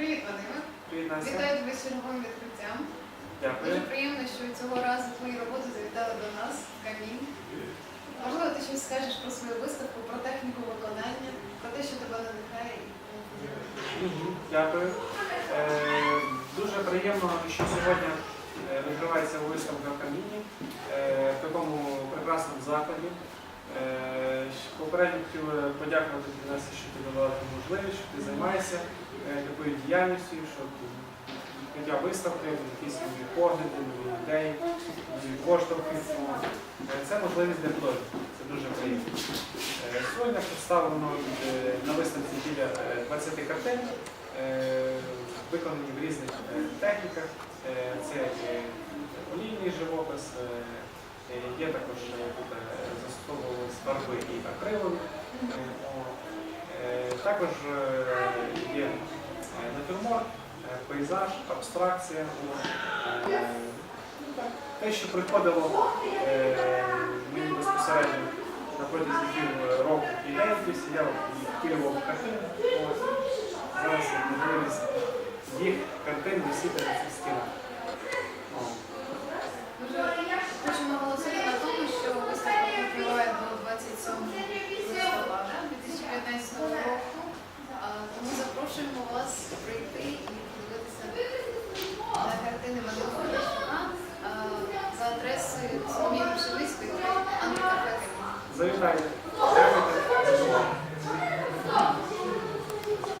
Привіт, Вадиме. Приєднайся. Вітаю тебе з черговим відкриттям. Дякую. Дуже приємно, що цього разу твої роботи завітали до нас в камін. Можливо, ти щось скажеш про свою виставку, про техніку виконання, про те, що тебе надихає. Дякую. Е, дуже приємно, що сьогодні е, відкривається виставка в каміні е, в такому прекрасному закладі. Е, Попередньо хотів подякувати що ти дала таку можливість, що ти займаєшся е, такою діяльністю, що відкриття виставки, якісь нові погляди, нові ідеї, нові поштовхи. Е, Це можливість для блогів. Це дуже приємно. Е, Сьогодні представлено на виставці біля е, 20 картин, виконані в різних техніках. Це олійний живопис, є також тут застосовувались фарби і акрилові. Також е, є е, натюрморт, е, пейзаж, абстракція. Те, що приходило мені безпосередньо на протязі пів року діяльності, я втілював картини. Зараз можливість їх картин висіти на цих стінах. 对